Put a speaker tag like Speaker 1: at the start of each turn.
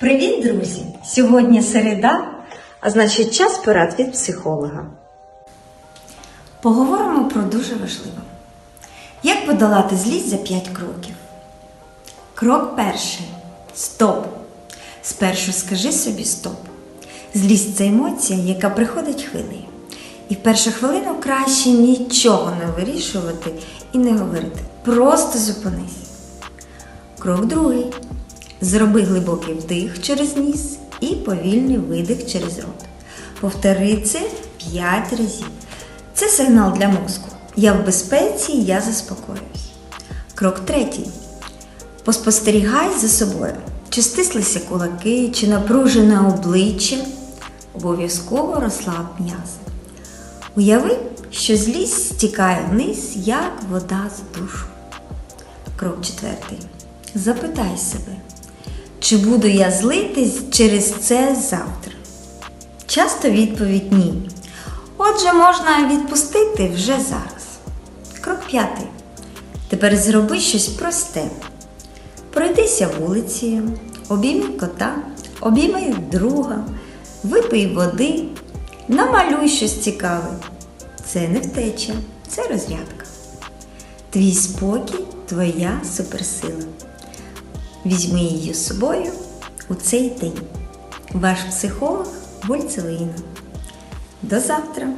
Speaker 1: Привіт, друзі! Сьогодні середа, а значить час порад від психолога. Поговоримо про дуже важливе. Як подолати злість за 5 кроків? Крок перший. Стоп. Спершу скажи собі стоп. Злість це емоція, яка приходить хвилею. І в першу хвилину краще нічого не вирішувати і не говорити. Просто зупинись. Крок другий. Зроби глибокий вдих через ніс і повільний видих через рот. Повтори це 5 разів. Це сигнал для мозку. Я в безпеці, я заспокоююсь. Крок третій. Поспостерігай за собою. Чи стислися кулаки, чи напружене обличчя. Обов'язково розслаб м'язи. Уяви, що злість стікає вниз, як вода з душу. Крок четвертий. Запитай себе, чи буду я злитись через це завтра? Часто відповідь ні. Отже, можна відпустити вже зараз. Крок п'ятий. Тепер зроби щось просте. Пройдися вулиці, обійми кота, обійми друга, випий води, намалюй щось цікаве. Це не втеча, це розрядка. Твій спокій твоя суперсила. Візьми її з собою у цей день. Ваш психолог Вольцелина. До завтра!